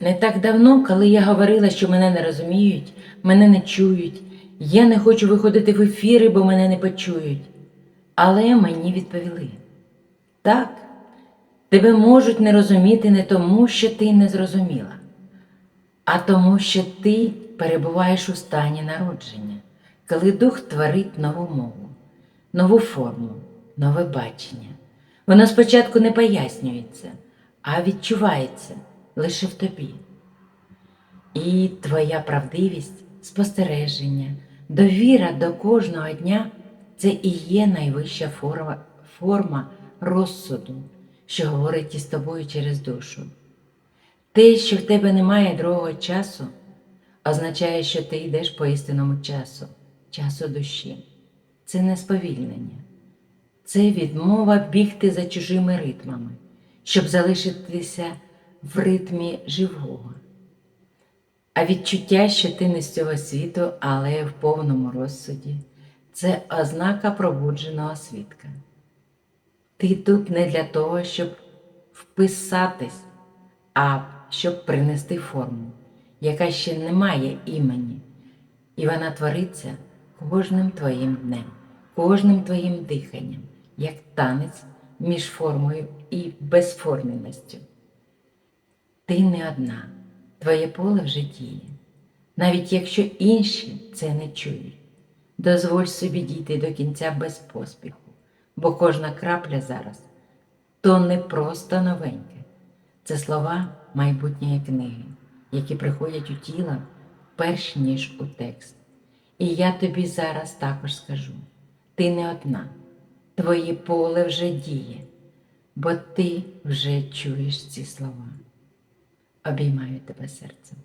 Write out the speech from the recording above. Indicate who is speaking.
Speaker 1: Не так давно, коли я говорила, що мене не розуміють, мене не чують, я не хочу виходити в ефіри, бо мене не почують. Але мені відповіли: так, тебе можуть не розуміти не тому, що ти не зрозуміла, а тому, що ти перебуваєш у стані народження, коли дух творить нову мову, нову форму, нове бачення. Воно спочатку не пояснюється, а відчувається лише в тобі. І твоя правдивість, спостереження, довіра до кожного дня це і є найвища форма, форма розсуду, що говорить із тобою через душу. Те, що в тебе немає другого часу, означає, що ти йдеш по істинному часу, часу душі. Це не сповільнення, це відмова бігти за чужими ритмами, щоб залишитися в ритмі живого. А відчуття, що ти не з цього світу, але в повному розсуді, це ознака пробудженого свідка. Ти тут не для того, щоб вписатись, а щоб принести форму, яка ще не має імені, і вона твориться кожним твоїм днем, кожним твоїм диханням, як танець між формою і безформеністю. Ти не одна, твоє поле вже діє, навіть якщо інші це не чують. Дозволь собі дійти до кінця без поспіху, бо кожна крапля зараз то не просто новеньке, це слова майбутньої книги, які приходять у тіло перш ніж у текст. І я тобі зараз також скажу: ти не одна, твоє поле вже діє, бо ти вже чуєш ці слова. Обіймаю тебе серцем.